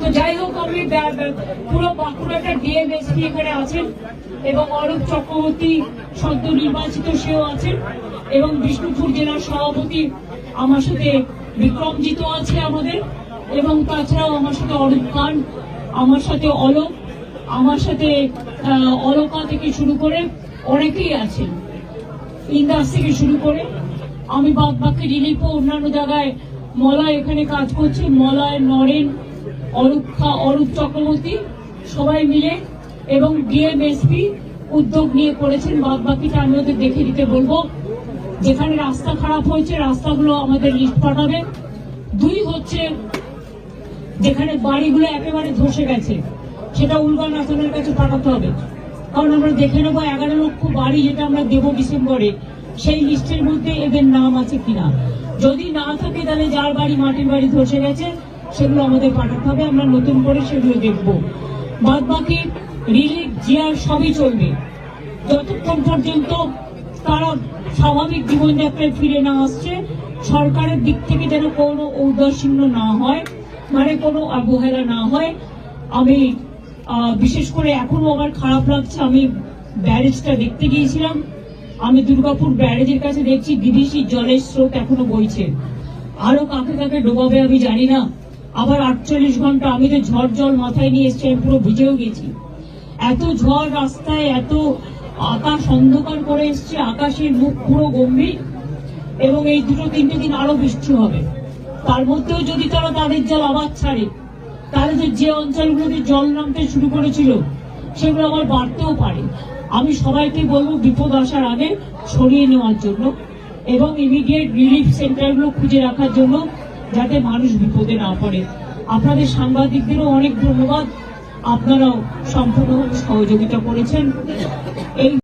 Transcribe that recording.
তো যাই হোক, আমি পুরো বাঁকুড়াটা ডিএমএসপি এখানে আছেন এবং অরূপ চক্রবর্তী সদ্য নির্বাচিত সেও আছেন এবং বিষ্ণুপুর জেলার সভাপতি আমার সাথে বিক্রমজিৎ আছে আমাদের এবং তাছাড়াও আমার সাথে অরূপ খান, আমার সাথে অলোক, আমার সাথে অলকা থেকে শুরু করে অনেকেই আছেন, ইন্দাস থেকে শুরু করে। আমি বাদ বাকি রিলিফ ও অন্যান্য জায়গায়, মলয় এখানে কাজ করছে, মলয় নরেন অরূপ অরূপ চক্রবর্তী সবাই মিলে এবং ডিএমএসপি উদ্যোগ নিয়ে করেছেন। বাদ বাকিটা আমি ওদের দেখে দিতে বলব। যেখানে রাস্তা খারাপ হয়েছে, রাস্তাগুলো আমাদের লিস্ট পাঠাবে। দুই হচ্ছে, যেখানে বাড়িগুলো একেবারে ধসে গেছে, সেটা উলগান আসামের কাছে পাঠাতে হবে। কারণ আমরা দেখে নেব এগারো লক্ষ বাড়ি যেটা আমরা দেবো ডিসেম্বরে, সেই লিস্টের মধ্যে এদের নাম আছে কিনা। যদি না থাকে, তাহলে যার বাড়ি মাটির বাড়ি ধসে গেছে সেগুলো আমাদের পাঠাতে হবে, আমরা নতুন করে সেগুলো দেখব। বাদ বাকি রিলিফ জিয়ার সবই চলবে। যতক্ষণ পর্যন্ত তারা স্বাভাবিক জীবনযাত্রায় ফিরে না আসছে, সরকারের দিক থেকে যেন কোনো ঔদাসীন্য না হয় মানে কোনো অবহেলা না হয়, আমি বিশেষ করে এখনও আমার খারাপ লাগছে, আমি ব্যারেজটা দেখতে গিয়েছিলাম। আমি দুর্গাপুর ব্যারেজের কাছে দেখছি বিদেশি জলের স্রোত এখনও বইছে। আরও কাকে কাকে ডোবাবে আমি জানি না। আবার আটচল্লিশ ঘণ্টা আমি তো ঝড় জল মাথায় নিয়ে এসছি, আমি পুরো ভিজেও গেছি। এত ঝড় রাস্তায়, এত আকাশ অন্ধকার করে এসছে, আকাশের মুখ পুরো গম্ভীর এবং এই দুটো তিনটে দিন আরও বৃষ্টি হবে। তার মধ্যেও যদি তারা তাদের জল আবার ছাড়ে, তাহলে তো যে অঞ্চলগুলোতে জল নামতে শুরু করেছিল, সেগুলো আবার বাড়তেও পারে। আমি সবাইকে বলব, বিপদ আসার আগে সরিয়ে নেওয়ার জন্য এবং ইমিডিয়েট রিলিফ সেন্টারগুলো খুঁজে রাখার জন্য যাতে মানুষ বিপদে না পড়ে। আপনাদের সাংবাদিকদেরও অনেক ধন্যবাদ। আপনারাও সম্পূর্ণ সহযোগিতা করেছেন। এই